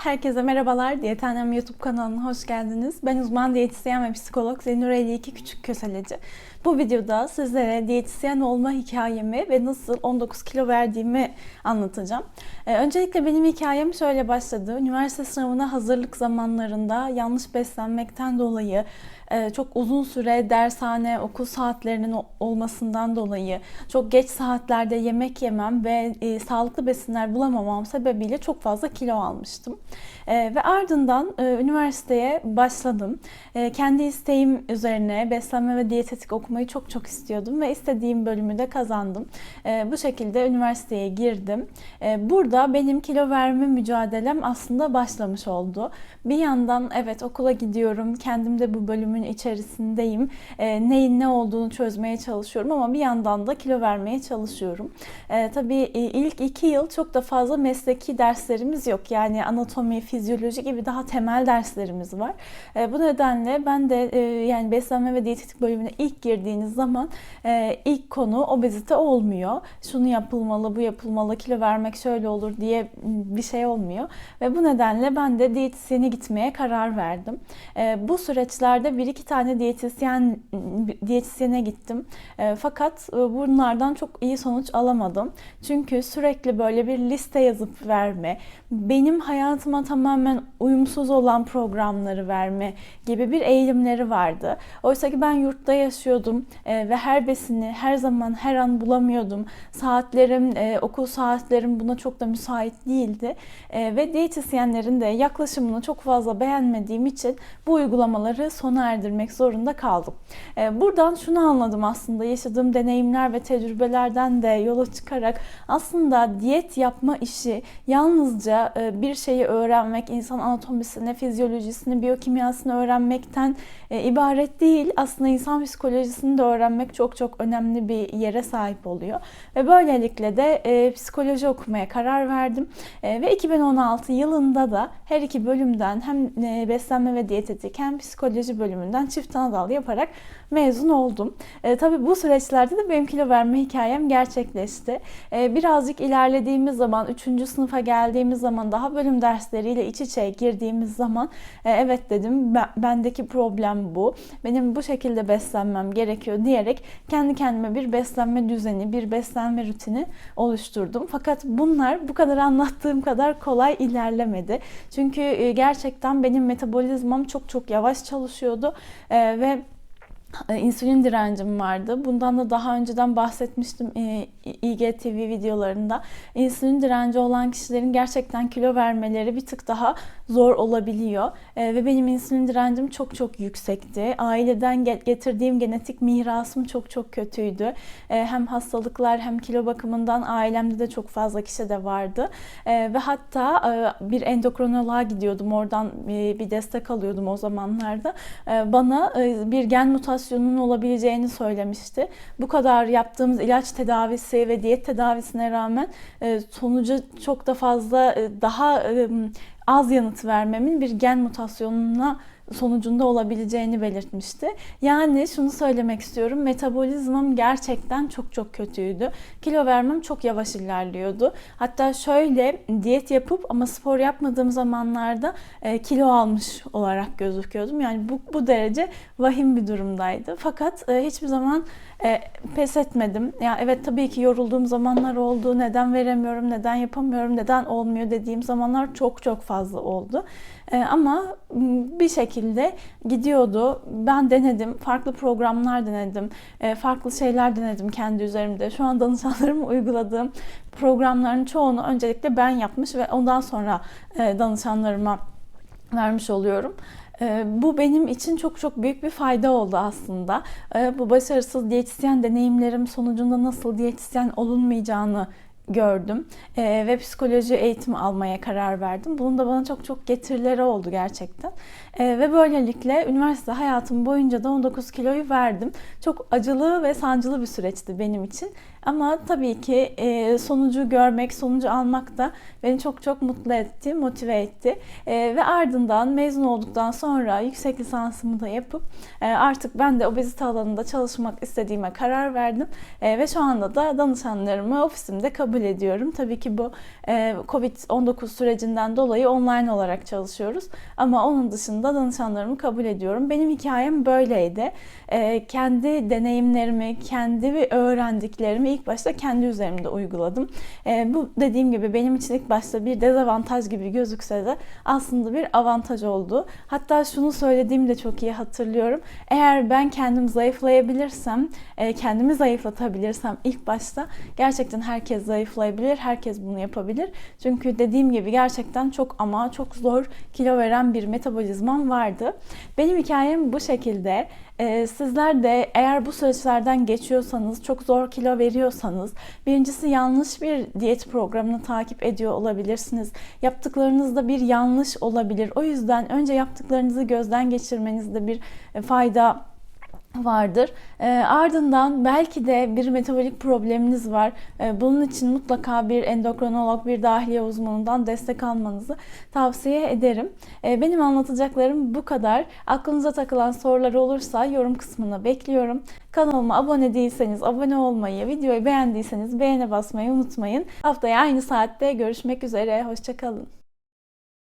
Herkese merhabalar. Diyetenem YouTube kanalına hoş geldiniz. Ben uzman diyetisyen ve psikolog Zenur 52 Küçük Köseleci. Bu videoda sizlere diyetisyen olma hikayemi ve nasıl 19 kilo verdiğimi anlatacağım. Ee, öncelikle benim hikayem şöyle başladı. Üniversite sınavına hazırlık zamanlarında yanlış beslenmekten dolayı e, çok uzun süre dershane, okul saatlerinin olmasından dolayı çok geç saatlerde yemek yemem ve e, sağlıklı besinler bulamamam sebebiyle çok fazla kilo almıştım. E, ve ardından üniversiteye başladım. Kendi isteğim üzerine beslenme ve diyetetik okumayı çok çok istiyordum ve istediğim bölümü de kazandım. Bu şekilde üniversiteye girdim. Burada benim kilo verme mücadelem aslında başlamış oldu. Bir yandan evet okula gidiyorum, kendim de bu bölümün içerisindeyim. E, neyin ne olduğunu çözmeye çalışıyorum ama bir yandan da kilo vermeye çalışıyorum. E, tabii e, ilk iki yıl çok da fazla mesleki derslerimiz yok. Yani anatomi, fizyoloji gibi daha temel derslerimiz var. E, bu nedenle ben de e, yani beslenme ve diyetetik bölümüne ilk girdiğiniz zaman e, ilk konu obezite olmuyor. Şunu yapılmalı, bu yapılmalı, kilo vermek şöyle olur diye bir şey olmuyor. Ve bu nedenle ben de diyetisyene gitmeye karar verdim. E, bu süreçlerde bir iki tane diyetisyen diyetisyene gittim. E, fakat e, bunlardan çok iyi sonuç alamadım. Çünkü sürekli böyle bir liste yazıp verme, benim hayatıma tamamen uyumsuz olan programları verme gibi bir eğilimleri vardı. Oysa ki ben yurtta yaşıyordum e, ve her besini her zaman her an bulamıyordum. Saatlerim, e, okul saatlerim buna çok da müsait değildi. E, ve diyetisyenlerin de yaklaşımını çok fazla beğenmediğim için bu uygulamaları sona erdirmek zorunda kaldım. Buradan şunu anladım aslında yaşadığım deneyimler ve tecrübelerden de yola çıkarak aslında diyet yapma işi yalnızca bir şeyi öğrenmek, insan anatomisini, fizyolojisini, biyokimyasını öğrenmekten e, ibaret değil. Aslında insan psikolojisini de öğrenmek çok çok önemli bir yere sahip oluyor. Ve böylelikle de e, psikoloji okumaya karar verdim. Ve 2016 yılında da her iki bölümden hem beslenme ve diyetetik hem psikoloji bölümünden çift anadal yaparak mezun oldum. E, tabii bu süreçlerde de benim kilo verme hikayem gerçekleşti. E, birazcık ilerlediğimiz zaman, 3. sınıfa geldiğimiz zaman, daha bölüm dersleriyle iç içe girdiğimiz zaman e, evet dedim ben, bendeki problem bu. Benim bu şekilde beslenmem gerekiyor diyerek kendi kendime bir beslenme düzeni, bir beslenme rutini oluşturdum. Fakat bunlar bu kadar anlattığım kadar kolay ilerlemedi. Çünkü e, gerçekten benim metabolizmam çok çok yavaş çalışıyordu e, ve insülin direncim vardı. Bundan da daha önceden bahsetmiştim e, IGTV videolarında. İnsülin direnci olan kişilerin gerçekten kilo vermeleri bir tık daha zor olabiliyor. E, ve benim insülin direncim çok çok yüksekti. Aileden getirdiğim genetik mirasım çok çok kötüydü. Hem hastalıklar hem kilo bakımından ailemde de çok fazla kişi de vardı. Ve hatta bir endokrinoloğa gidiyordum. Oradan bir destek alıyordum o zamanlarda. Bana bir gen mutasyonu mutasyonun olabileceğini söylemişti. Bu kadar yaptığımız ilaç tedavisi ve diyet tedavisine rağmen e, sonucu çok da fazla e, daha e, az yanıt vermemin bir gen mutasyonuna sonucunda olabileceğini belirtmişti. Yani şunu söylemek istiyorum. Metabolizmam gerçekten çok çok kötüydü. Kilo vermem çok yavaş ilerliyordu. Hatta şöyle diyet yapıp ama spor yapmadığım zamanlarda e, kilo almış olarak gözüküyordum. Yani bu, bu derece vahim bir durumdaydı. Fakat e, hiçbir zaman e, pes etmedim. Ya evet tabii ki yorulduğum zamanlar oldu. Neden veremiyorum, neden yapamıyorum, neden olmuyor dediğim zamanlar çok çok fazla oldu. E, ama bir şekilde gidiyordu. Ben denedim, farklı programlar denedim, e, farklı şeyler denedim kendi üzerimde. Şu an danışanlarıma uyguladığım programların çoğunu öncelikle ben yapmış ve ondan sonra e, danışanlarıma vermiş oluyorum. Bu benim için çok çok büyük bir fayda oldu aslında. Bu başarısız diyetisyen deneyimlerim sonucunda nasıl diyetisyen olunmayacağını gördüm e, ve psikoloji eğitimi almaya karar verdim. Bunun da bana çok çok getirileri oldu gerçekten. E, ve böylelikle üniversite hayatım boyunca da 19 kiloyu verdim. Çok acılı ve sancılı bir süreçti benim için. Ama tabii ki e, sonucu görmek, sonucu almak da beni çok çok mutlu etti, motive etti. E, ve ardından mezun olduktan sonra yüksek lisansımı da yapıp e, artık ben de obezite alanında çalışmak istediğime karar verdim. Ve şu anda da danışanlarımı ofisimde kabul ediyorum. Tabii ki bu e, Covid-19 sürecinden dolayı online olarak çalışıyoruz. Ama onun dışında danışanlarımı kabul ediyorum. Benim hikayem böyleydi. Kendi deneyimlerimi, kendi öğrendiklerimi ilk başta kendi üzerimde uyguladım. E, bu dediğim gibi benim için ilk başta bir dezavantaj gibi gözükse de aslında bir avantaj oldu. Hatta şunu söylediğimi de çok iyi hatırlıyorum. Eğer ben kendim zayıflayabilirsem, e, kendimi zayıflatabilirsem ilk başta gerçekten herkes zayıflayabilir, herkes bunu yapabilir. Çünkü dediğim gibi gerçekten çok ama çok zor kilo veren bir metabolizmam vardı. Benim hikayem bu şekilde. Ee, sizler de eğer bu süreçlerden geçiyorsanız, çok zor kilo veriyorsanız, birincisi yanlış bir diyet programını takip ediyor olabilirsiniz. Yaptıklarınızda bir yanlış olabilir. O yüzden önce yaptıklarınızı gözden geçirmenizde bir e, fayda vardır. E, ardından belki de bir metabolik probleminiz var. E, bunun için mutlaka bir endokrinolog, bir dahiliye uzmanından destek almanızı tavsiye ederim. E, benim anlatacaklarım bu kadar. Aklınıza takılan sorular olursa yorum kısmına bekliyorum. Kanalıma abone değilseniz abone olmayı, videoyu beğendiyseniz beğene basmayı unutmayın. Haftaya aynı saatte görüşmek üzere. Hoşçakalın.